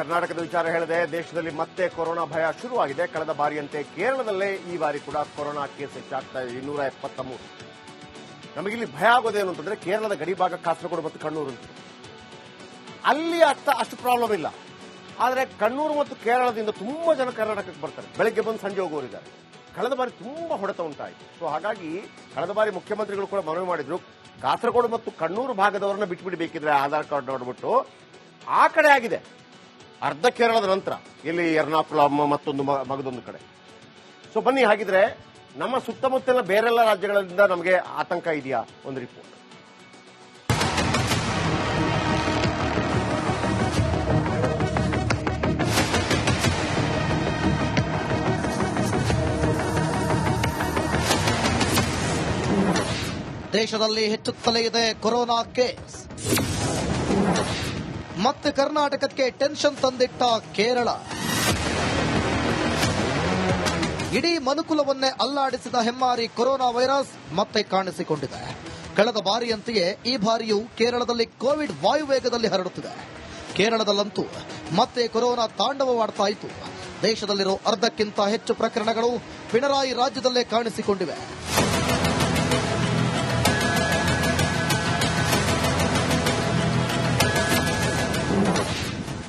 ಕರ್ನಾಟಕದ ವಿಚಾರ ಹೇಳಿದೆ ದೇಶದಲ್ಲಿ ಮತ್ತೆ ಕೊರೋನಾ ಭಯ ಶುರುವಾಗಿದೆ. ಕಳೆದ ಬಾರಿಯಂತೆ ಕೇರಳದಲ್ಲೇ ಈ ಬಾರಿ ಕೂಡ ಕೊರೋನಾ ಕೇಸ್ ಹೆಚ್ಚಾಗ್ತಾ ಇದೆ. ಇನ್ನೂರ ಎಪ್ಪತ್ತ ಮೂರು ನಮಗಿಲ್ಲಿ ಭಯ ಆಗೋದೇನು ಅಂತಂದ್ರೆ ಕೇರಳದ ಗಡಿಭಾಗ ಕಾಸರಗೋಡು ಮತ್ತು ಕಣ್ಣೂರು ಅಂತ. ಅಲ್ಲಿ ಅತ್ತ ಅಷ್ಟು ಪ್ರಾಬ್ಲಮ್ ಇಲ್ಲ. ಆದರೆ ಕಣ್ಣೂರು ಮತ್ತು ಕೇರಳದಿಂದ ತುಂಬಾ ಜನ ಕರ್ನಾಟಕಕ್ಕೆ ಬರ್ತಾರೆ. ಬೆಳಗ್ಗೆ ಬಂದು ಸಂಜೆ ಹೋಗೋರಿದ್ದಾರೆ ಕಳೆದ ಬಾರಿ ತುಂಬಾ ಹೊಡೆತ ಉಂಟಾಯಿತು. ಸೊ ಹಾಗಾಗಿ ಕಳೆದ ಬಾರಿ ಮುಖ್ಯಮಂತ್ರಿಗಳು ಕೂಡ ಮನವಿ ಮಾಡಿದ್ರು, ಕಾಸರಗೋಡು ಮತ್ತು ಕಣ್ಣೂರು ಭಾಗದವರನ್ನ ಬಿಟ್ಟುಬಿಡಬೇಕಿದ್ರೆ ಆಧಾರ್ ಕಾರ್ಡ್ ನೋಡ್ಬಿಟ್ಟು ಆ ಕಡೆ ಆಗಿದೆ. ಅರ್ಧ ಕೇರಳದ ನಂತರ, ಇಲ್ಲಿ ಎರ್ನಾಕುಲಂ ಮತ್ತೊಂದು ಮಗದೊಂದು ಕಡೆ. ಸೊ ಬನ್ನಿ, ಹಾಗಿದ್ರೆ ನಮ್ಮ ಸುತ್ತಮುತ್ತಲಿನ ಬೇರೆಲ್ಲ ರಾಜ್ಯಗಳಿಂದ ನಮಗೆ ಆತಂಕ ಇದೆಯಾ? ಒಂದು ರಿಪೋರ್ಟ್ ದೇಶದಲ್ಲಿ ಹೆಚ್ಚುತ್ತಲೇ ಇದೆ ಕೊರೋನಾ ಕೇಸ್. ಮತ್ತೆ ಕರ್ನಾಟಕಕ್ಕೆ ಟೆನ್ಷನ್ ತಂದಿಟ್ಟ ಕೇರಳ. ಇಡೀ ಮನುಕುಲವನ್ನೇ ಅಲ್ಲಾಡಿಸಿದ ಹೆಮ್ಮಾರಿ ಕೊರೋನಾ ವೈರಸ್ ಮತ್ತೆ ಕಾಣಿಸಿಕೊಂಡಿದೆ. ಕಳೆದ ಬಾರಿಯಂತೆಯೇ ಈ ಬಾರಿಯೂ ಕೇರಳದಲ್ಲಿ ಕೋವಿಡ್ ವಾಯುವೇಗದಲ್ಲಿ ಹರಡುತ್ತಿದೆ. ಕೇರಳದಲ್ಲಂತೂ ಮತ್ತೆ ಕೊರೋನಾ ತಾಂಡವವಾಡ್ತಾ ಇತ್ತು. ದೇಶದಲ್ಲಿರೋ ಅರ್ಧಕ್ಕಿಂತ ಹೆಚ್ಚು ಪ್ರಕರಣಗಳು ಪಿಣರಾಯಿ ರಾಜ್ಯದಲ್ಲೇ ಕಾಣಿಸಿಕೊಂಡಿವೆ.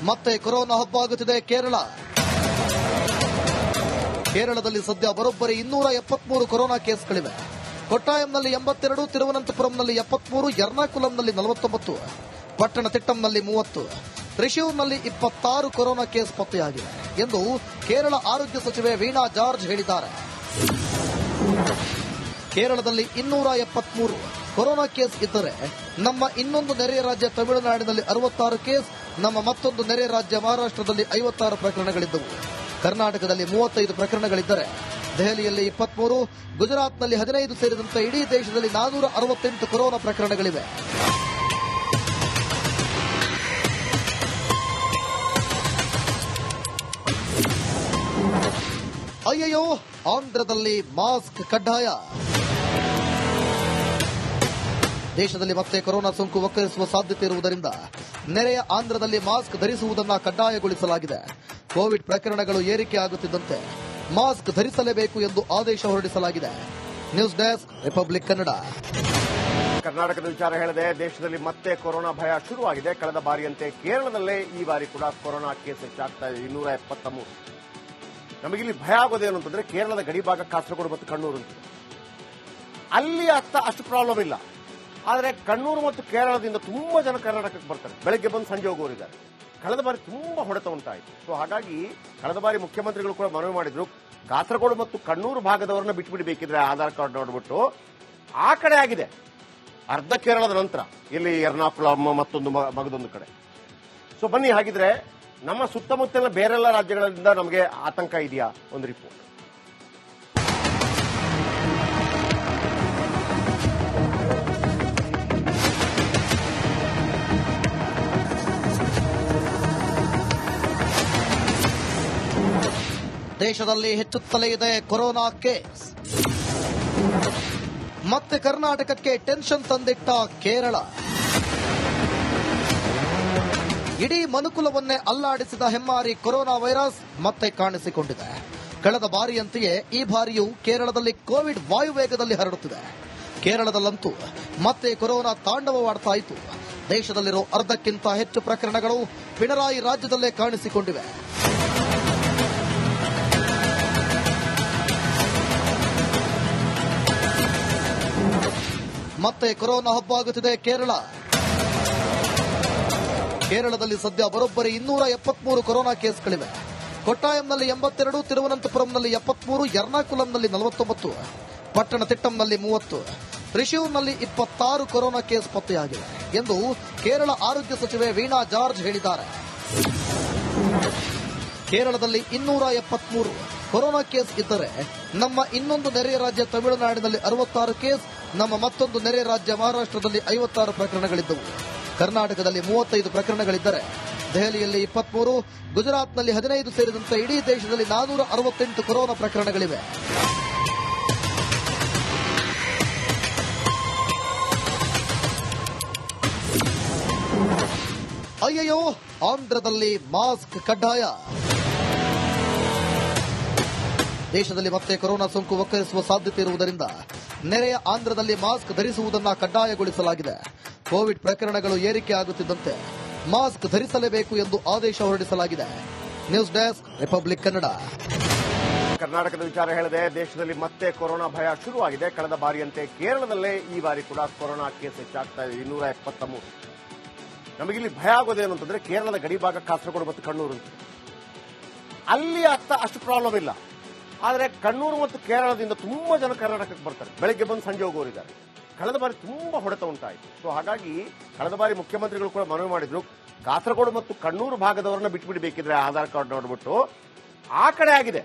ಮತ್ತೆ ಕೊರೋನಾ ಹಬ್ಬಾಗುತ್ತಿದೆ ಕೇರಳ. ಕೇರಳದಲ್ಲಿ ಸದ್ಯ ಬರೋಬ್ಬರಿ ಇನ್ನೂರ ಎಪ್ಪತ್ಮೂರು ಕೊರೋನಾ ಕೇಸ್ಗಳಿವೆ. ಕೊಟ್ಟಾಯಂನಲ್ಲಿ ಎಂಬತ್ತೆರಡು, ತಿರುವನಂತಪುರಂನಲ್ಲಿ ಎಪ್ಪತ್ಮೂರು, ಎರ್ನಾಕುಲಂನಲ್ಲಿ ನಲವತ್ತೊಂಬತ್ತು ಪಟ್ಟಣತಿಟ್ಟಂನಲ್ಲಿ ಮೂವತ್ತು, ತ್ರಿಶೂರ್ನಲ್ಲಿ ಇಪ್ಪತ್ತಾರು ಕೊರೋನಾ ಕೇಸ್ ಪತ್ತೆಯಾಗಿದೆ ಎಂದು ಕೇರಳ ಆರೋಗ್ಯ ಸಚಿವೆ ವೀಣಾ ಜಾರ್ಜ್ ಹೇಳಿದ್ದಾರೆ. ಕೇರಳದಲ್ಲಿ ಇನ್ನೂರ ಎಪ್ಪತ್ಮೂರು ಕೊರೋನಾ ಕೇಸ್ ಇದ್ದರೆ ನಮ್ಮ ಇನ್ನೊಂದು ನೆರೆಯ ರಾಜ್ಯ ತಮಿಳುನಾಡಿನಲ್ಲಿ ಅರವತ್ತಾರು ಕೇಸ್ ನಮ್ಮ ಮತ್ತೊಂದು ನೆರೆ ರಾಜ್ಯ ಮಹಾರಾಷ್ಟ್ರದಲ್ಲಿ ಐವತ್ತಾರು ಪ್ರಕರಣಗಳಿದ್ದವು. ಕರ್ನಾಟಕದಲ್ಲಿ ಮೂವತ್ತೈದು ಪ್ರಕರಣಗಳಿದ್ದರೆ, ದೆಹಲಿಯಲ್ಲಿ ಇಪ್ಪತ್ಮೂರು, ಗುಜರಾತ್ನಲ್ಲಿ ಹದಿನೈದು ಸೇರಿದಂತೆ ಇಡೀ ದೇಶದಲ್ಲಿ ನಾನೂರ ಅರವತ್ತೆಂಟು ಕೊರೋನಾ ಪ್ರಕರಣಗಳಿವೆ. ಅಯ್ಯಯ್ಯೋ, ಆಂಧ್ರದಲ್ಲಿ ಮಾಸ್ಕ್ ಕಡ್ಡಾಯ. ದೇಶದಲ್ಲಿ ಮತ್ತೆ ಕೊರೋನಾ ಸೋಂಕು ಒಕ್ಕರಿಸುವ ಸಾಧ್ಯತೆ ಇರುವುದರಿಂದ ನೆರೆಯ ಆಂಧ್ರದಲ್ಲಿ ಮಾಸ್ಕ್ ಧರಿಸುವುದನ್ನು ಕಡ್ಡಾಯಗೊಳಿಸಲಾಗಿದೆ. ಕೋವಿಡ್ ಪ್ರಕರಣಗಳು ಏರಿಕೆಯಾಗುತ್ತಿದ್ದಂತೆ ಮಾಸ್ಕ್ ಧರಿಸಲೇಬೇಕು ಎಂದು ಆದೇಶ ಹೊರಡಿಸಲಾಗಿದೆ. News desk, Republic Kannada. ಕರ್ನಾಟಕದ ವಿಚಾರ ಹೇಳದೆ ದೇಶದಲ್ಲಿ ಮತ್ತೆ ಕೊರೋನಾ ಭಯ ಶುರುವಾಗಿದೆ. ಕಳೆದ ಬಾರಿಯಂತೆ ಕೇರಳದಲ್ಲೇ ಈ ಬಾರಿ ಕೂಡ ಕೊರೋನಾ ಕೇಸ್ ಹೆಚ್ಚಾಗ್ತಾ ಇದೆ. ಇನ್ನೂರ ಎಪ್ಪತ್ತ ಮೂರು ನಮಗಿಲ್ಲಿ ಭಯ ಆಗೋದೇನು ಅಂತಂದ್ರೆ ಕೇರಳದ ಗಡಿಭಾಗ ಕಾಸರಗೋಡು ಮತ್ತು ಕಣ್ಣೂರು ಅಂತ. ಅಲ್ಲಿ ಅಷ್ಟ ಅಷ್ಟು ಪ್ರಾಬ್ಲಮ್ ಇಲ್ಲ. ಆದರೆ ಕಣ್ಣೂರು ಮತ್ತು ಕೇರಳದಿಂದ ತುಂಬಾ ಜನ ಕರ್ನಾಟಕಕ್ಕೆ ಬರ್ತಾರೆ. ಬೆಳಗ್ಗೆ ಬಂದು ಸಂಜೆ ಹೋಗೋರಿದ್ದಾರೆ ಕಳೆದ ಬಾರಿ ತುಂಬಾ ಹೊಡೆತ ಉಂಟಾಯಿತು. ಸೊ ಹಾಗಾಗಿ ಕಳೆದ ಬಾರಿ ಮುಖ್ಯಮಂತ್ರಿಗಳು ಕೂಡ ಮನವಿ ಮಾಡಿದ್ರು, ಕಾಸರಗೋಡು ಮತ್ತು ಕಣ್ಣೂರು ಭಾಗದವರನ್ನ ಬಿಟ್ಬಿಡ್ಬೇಕಿದ್ರೆ ಆಧಾರ್ ಕಾರ್ಡ್ ನೋಡ್ಬಿಟ್ಟು ಆ ಕಡೆ ಆಗಿದೆ. ಅರ್ಧ ಕೇರಳದ ನಂತರ, ಇಲ್ಲಿ ಎರ್ನಾಕುಲಂ ಮತ್ತೊಂದು ಮಗದೊಂದು ಕಡೆ. ಸೊ ಬನ್ನಿ, ಹಾಗಿದ್ರೆ ನಮ್ಮ ಸುತ್ತಮುತ್ತಲಿನ ಬೇರೆಲ್ಲ ರಾಜ್ಯಗಳಿಂದ ನಮಗೆ ಆತಂಕ ಇದೆಯಾ? ಒಂದು ರಿಪೋರ್ಟ್ ದೇಶದಲ್ಲಿ ಹೆಚ್ಚುತ್ತಲೇ ಇದೆ ಕೊರೋನಾ ಕೇಸ್. ಮತ್ತೆ ಕರ್ನಾಟಕಕ್ಕೆ ಟೆನ್ಷನ್ ತಂದಿಟ್ಟ ಕೇರಳ. ಇಡೀ ಮನುಕುಲವನ್ನೇ ಅಲ್ಲಾಡಿಸಿದ ಹೆಮ್ಮಾರಿ ಕೊರೋನಾ ವೈರಸ್ ಮತ್ತೆ ಕಾಣಿಸಿಕೊಂಡಿದೆ. ಕಳೆದ ಬಾರಿಯಂತೆಯೇ ಈ ಬಾರಿಯೂ ಕೇರಳದಲ್ಲಿ ಕೋವಿಡ್ ವಾಯುವೇಗದಲ್ಲಿ ಹರಡುತ್ತಿದೆ. ಕೇರಳದಲ್ಲಂತೂ ಮತ್ತೆ ಕೊರೋನಾ ತಾಂಡವವಾಡ್ತಾ ಇತ್ತು. ದೇಶದಲ್ಲಿರೋ ಅರ್ಧಕ್ಕಿಂತ ಹೆಚ್ಚು ಪ್ರಕರಣಗಳು ಪಿಣರಾಯಿ ರಾಜ್ಯದಲ್ಲೇ ಕಾಣಿಸಿಕೊಂಡಿವೆ. ಮತ್ತೆ ಕೊರೋನಾ ಹಬ್ಬಾಗುತ್ತಿದೆ ಕೇರಳ. ಕೇರಳದಲ್ಲಿ ಸದ್ಯ ಬರೋಬ್ಬರಿ ಇನ್ನೂರ ಎಪ್ಪತ್ಮೂರು ಕೊರೋನಾ ಕೇಸ್ಗಳಿವೆ. ಕೊಟ್ಟಾಯಂನಲ್ಲಿ ಎಂಬತ್ತೆರಡು, ತಿರುವನಂತಪುರಂನಲ್ಲಿ ಎಪ್ಪತ್ಮೂರು, ಎರ್ನಾಕುಲಂನಲ್ಲಿ ನಲವತ್ತೊಂಬತ್ತು, ಪಟ್ಟಣ ತಿಟ್ಟಂನಲ್ಲಿ ಮೂವತ್ತು, ತ್ರಿಶೂರ್ನಲ್ಲಿ ಇಪ್ಪತ್ತಾರು ಕೊರೋನಾ ಕೇಸ್ ಪತ್ತೆಯಾಗಿದೆ ಎಂದು ಕೇರಳ ಆರೋಗ್ಯ ಸಚಿವೆ ವೀಣಾ ಜಾರ್ಜ್ ಹೇಳಿದ್ದಾರೆ. ಕೇರಳದಲ್ಲಿ ಇನ್ನೂರ ಎಪ್ಪತ್ಮೂರು ಕೊರೋನಾ ಕೇಸ್ ಇದ್ದರೆ ನಮ್ಮ ಇನ್ನೊಂದು ನೆರೆಯ ರಾಜ್ಯ ತಮಿಳುನಾಡಿನಲ್ಲಿ ಅರವತ್ತಾರು ಕೇಸ್ ನಮ್ಮ ಮತ್ತೊಂದು ನೆರೆ ರಾಜ್ಯ ಮಹಾರಾಷ್ಟ್ರದಲ್ಲಿ ಐವತ್ತಾರು ಪ್ರಕರಣಗಳಿದ್ದವು. ಕರ್ನಾಟಕದಲ್ಲಿ ಮೂವತ್ತೈದು ಪ್ರಕರಣಗಳಿದ್ದರೆ, ದೆಹಲಿಯಲ್ಲಿ ಇಪ್ಪತ್ಮೂರು, ಗುಜರಾತ್ನಲ್ಲಿ ಹದಿನೈದು ಸೇರಿದಂತೆ ಇಡೀ ದೇಶದಲ್ಲಿ ನಾನೂರ ಅರವತ್ತೆಂಟು ಕೊರೋನಾ ಪ್ರಕರಣಗಳಿವೆ. ಅಯ್ಯಯ್ಯೋ, ಆಂಧ್ರದಲ್ಲಿ ಮಾಸ್ಕ್ ಕಡ್ಡಾಯ. ದೇಶದಲ್ಲಿ ಮತ್ತೆ ಕೊರೋನಾ ಸೋಂಕು ಒಕ್ಕರಿಸುವ ಸಾಧ್ಯತೆ ಇರುವುದರಿಂದ ನೆರೆಯ ಆಂಧ್ರದಲ್ಲಿ ಮಾಸ್ಕ್ ಧರಿಸುವುದನ್ನು ಕಡ್ಡಾಯಗೊಳಿಸಲಾಗಿದೆ. ಕೋವಿಡ್ ಪ್ರಕರಣಗಳು ಏರಿಕೆ ಆಗುತ್ತಿದ್ದಂತೆ ಮಾಸ್ಕ್ ಧರಿಸಲೇಬೇಕು ಎಂದು ಆದೇಶ ಹೊರಡಿಸಲಾಗಿದೆ. News desk, Republic Kannada. ಕರ್ನಾಟಕದ ವಿಚಾರ ಹೇಳಿದೆ ದೇಶದಲ್ಲಿ ಮತ್ತೆ ಕೊರೋನಾ ಭಯ ಶುರುವಾಗಿದೆ. ಕಳೆದ ಬಾರಿಯಂತೆ ಕೇರಳದಲ್ಲೇ ಈ ಬಾರಿ ಕೂಡ ಕೊರೋನಾ ಕೇಸ್ ಹೆಚ್ಚಾಗ್ತಾ ಇದೆ. ಇನ್ನೂರ ಎಪ್ಪತ್ತ ಮೂರು ನಮಗಿಲ್ಲಿ ಭಯ ಆಗೋದೇನು ಅಂತಂದ್ರೆ ಕೇರಳದ ಗಡಿಭಾಗ ಕಾಸರಗೋಡು ಮತ್ತು ಕಣ್ಣೂರು ಅಲ್ಲಿ ಆಗ್ತಾ ಅಷ್ಟು ಪ್ರಾಬ್ಲಮ್ ಇಲ್ಲ. ಆದರೆ ಕಣ್ಣೂರು ಮತ್ತು ಕೇರಳದಿಂದ ತುಂಬಾ ಜನ ಕರ್ನಾಟಕಕ್ಕೆ ಬರ್ತಾರೆ. ಬೆಳಗ್ಗೆ ಬಂದು ಸಂಜೆ ಹೋಗೋರಿದ್ದಾರೆ. ಕಳೆದ ಬಾರಿ ತುಂಬಾ ಹೊಡೆತ ಉಂಟಾಯಿತು. ಸೊ ಹಾಗಾಗಿ ಕಳೆದ ಬಾರಿ ಮುಖ್ಯಮಂತ್ರಿಗಳು ಕೂಡ ಮನವಿ ಮಾಡಿದ್ರು, ಕಾಸರಗೋಡು ಮತ್ತು ಕಣ್ಣೂರು ಭಾಗದವರನ್ನ ಬಿಟ್ಬಿಡಬೇಕಿದ್ರೆ ಆಧಾರ್ ಕಾರ್ಡ್ ನೋಡ್ಬಿಟ್ಟು ಆ ಕಡೆ ಆಗಿದೆ.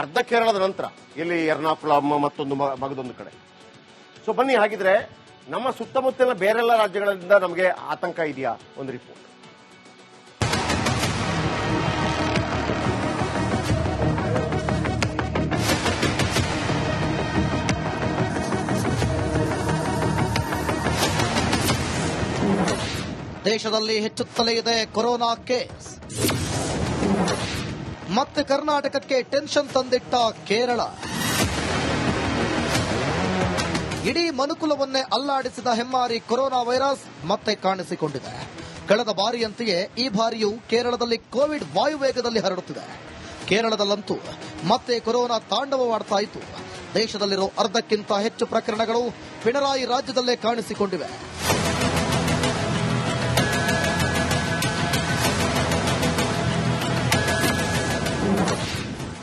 ಅರ್ಧ ಕೇರಳದ ನಂತರ, ಇಲ್ಲಿ ಎರ್ನಾಕುಳಂ ಮತ್ತೊಂದು ಮಗದೊಂದು ಕಡೆ. ಸೊ ಬನ್ನಿ, ಹಾಗಿದ್ರೆ ನಮ್ಮ ಸುತ್ತಮುತ್ತಲಿನ ಬೇರೆಲ್ಲ ರಾಜ್ಯಗಳಿಂದ ನಮಗೆ ಆತಂಕ ಇದೆಯಾ? ಒಂದು ರಿಪೋರ್ಟ್ ದೇಶದಲ್ಲಿ ಹೆಚ್ಚುತ್ತಲೇ ಇದೆ ಕೊರೋನಾ ಕೇಸ್. ಮತ್ತೆ ಕರ್ನಾಟಕಕ್ಕೆ ಟೆನ್ಷನ್ ತಂದಿಟ್ಟ ಕೇರಳ. ಇಡೀ ಮನುಕುಲವನ್ನೇ ಅಲ್ಲಾಡಿಸಿದ ಹೆಮ್ಮಾರಿ ಕೊರೋನಾ ವೈರಸ್ ಮತ್ತೆ ಕಾಣಿಸಿಕೊಂಡಿದೆ. ಕಳೆದ ಬಾರಿಯಂತೆಯೇ ಈ ಬಾರಿಯೂ ಕೇರಳದಲ್ಲಿ ಕೋವಿಡ್ ವಾಯುವೇಗದಲ್ಲಿ ಹರಡುತ್ತಿದೆ. ಕೇರಳದಲ್ಲಂತೂ ಮತ್ತೆ ಕೊರೋನಾ ತಾಂಡವವಾಡ್ತಾ ಇತ್ತು. ದೇಶದಲ್ಲಿರೋ ಅರ್ಧಕ್ಕಿಂತ ಹೆಚ್ಚು ಪ್ರಕರಣಗಳು ಪಿಣರಾಯಿ ರಾಜ್ಯದಲ್ಲೇ ಕಾಣಿಸಿಕೊಂಡಿವೆ.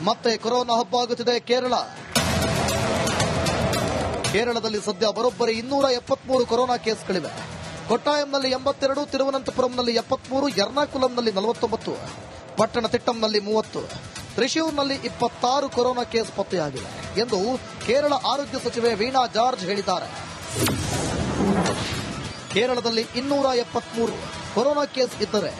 ಮತ್ತೆ ಕೊರೋನಾ ಹಬ್ಬಾಗುತ್ತಿದೆ, ಕೇರಳ. ಕೇರಳದಲ್ಲಿ ಸದ್ಯ ಬರೋಬ್ಬರಿ ಇನ್ನೂರ ಎಪ್ಪತ್ಮೂರು ಕೊರೋನಾ ಕೇಸ್ಗಳಿವೆ. ಕೊಟ್ಟಾಯಂನಲ್ಲಿ ಎಂಬತ್ತೆರಡು, ತಿರುವನಂತಪುರಂನಲ್ಲಿ ಎಪ್ಪತ್ಮೂರು, ಎರ್ನಾಕುಲಂನಲ್ಲಿ ನಲವತ್ತೊಂಬತ್ತು, ಪಟ್ಟಣತಿಟ್ಟಂನಲ್ಲಿ ಮೂವತ್ತು, ತ್ರಿಶೂರ್ನಲ್ಲಿ ಇಪ್ಪತ್ತಾರು ಕೊರೋನಾ ಕೇಸ್ ಪತ್ತೆಯಾಗಿದೆ ಎಂದು ಕೇರಳ ಆರೋಗ್ಯ ಸಚಿವೆ ವೀಣಾ ಜಾರ್ಜ್ ಹೇಳಿದ್ದಾರೆ. ಕೇರಳದಲ್ಲಿ ಇನ್ನೂರ ಎಪ್ಪತ್ಮೂರು ಕೊರೋನಾ ಕೇಸ್ ಇದ್ದರೆ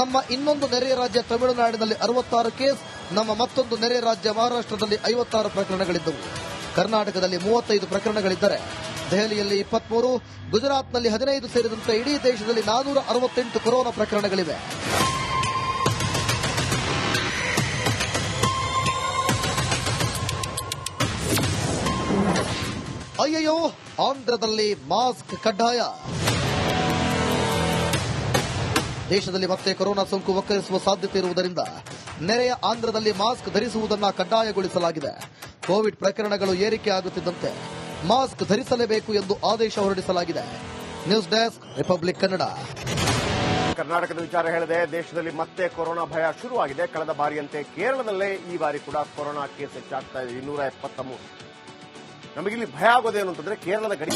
ನಮ್ಮ ಇನ್ನೊಂದು ನೆರೆಯ ರಾಜ್ಯ ತಮಿಳುನಾಡಿನಲ್ಲಿ ಅರವತ್ತಾರು ಕೇಸ್ ನಮ್ಮ ಮತ್ತೊಂದು ನೆರೆ ರಾಜ್ಯ ಮಹಾರಾಷ್ಟ್ರದಲ್ಲಿ ಐವತ್ತಾರು ಪ್ರಕರಣಗಳಿದ್ದವು. ಕರ್ನಾಟಕದಲ್ಲಿ ಮೂವತ್ತೈದು ಪ್ರಕರಣಗಳಿದ್ದರೆ, ದೆಹಲಿಯಲ್ಲಿ ಇಪ್ಪತ್ಮೂರು, ಗುಜರಾತ್ನಲ್ಲಿ ಹದಿನೈದು ಸೇರಿದಂತೆ ಇಡೀ ದೇಶದಲ್ಲಿ ನಾನೂರ ಅರವತ್ತೆಂಟು ಕೊರೋನಾ ಪ್ರಕರಣಗಳಿವೆ. ಅಯ್ಯಯ್ಯೋ, ಆಂಧ್ರದಲ್ಲಿ ಮಾಸ್ಕ್ ಕಡ್ಡಾಯ. ದೇಶದಲ್ಲಿ ಮತ್ತೆ ಕೊರೋನಾ ಸೋಂಕು ಒಕ್ಕರಿಸುವ ಸಾಧ್ಯತೆ ಇರುವುದರಿಂದ ನೆರೆಯ ಆಂಧ್ರದಲ್ಲಿ ಮಾಸ್ಕ್ ಧರಿಸುವುದನ್ನು ಕಡ್ಡಾಯಗೊಳಿಸಲಾಗಿದೆ. ಕೋವಿಡ್ ಪ್ರಕರಣಗಳು ಏರಿಕೆ ಆಗುತ್ತಿದ್ದಂತೆ ಮಾಸ್ಕ್ ಧರಿಸಲೇಬೇಕು ಎಂದು ಆದೇಶ ಹೊರಡಿಸಲಾಗಿದೆ. News desk, Republic Kannada. ಕರ್ನಾಟಕದ ವಿಚಾರ ಹೇಳಿದೆ ದೇಶದಲ್ಲಿ ಮತ್ತೆ ಕೊರೋನಾ ಭಯ ಶುರುವಾಗಿದೆ. ಕಳೆದ ಬಾರಿಯಂತೆ ಕೇರಳದಲ್ಲೇ ಈ ಬಾರಿ ಕೂಡ ಕೊರೋನಾ ಕೇಸ್ ಹೆಚ್ಚಾಗ್ತಾ ಇದೆ. ಇನ್ನೂರ ಎಪ್ಪತ್ತ ಮೂರು. ನಮಗಿಲ್ಲಿ ಭಯ ಆಗೋದೇನು ಅಂತಂದ್ರೆ ಕೇರಳದ ಗಡಿ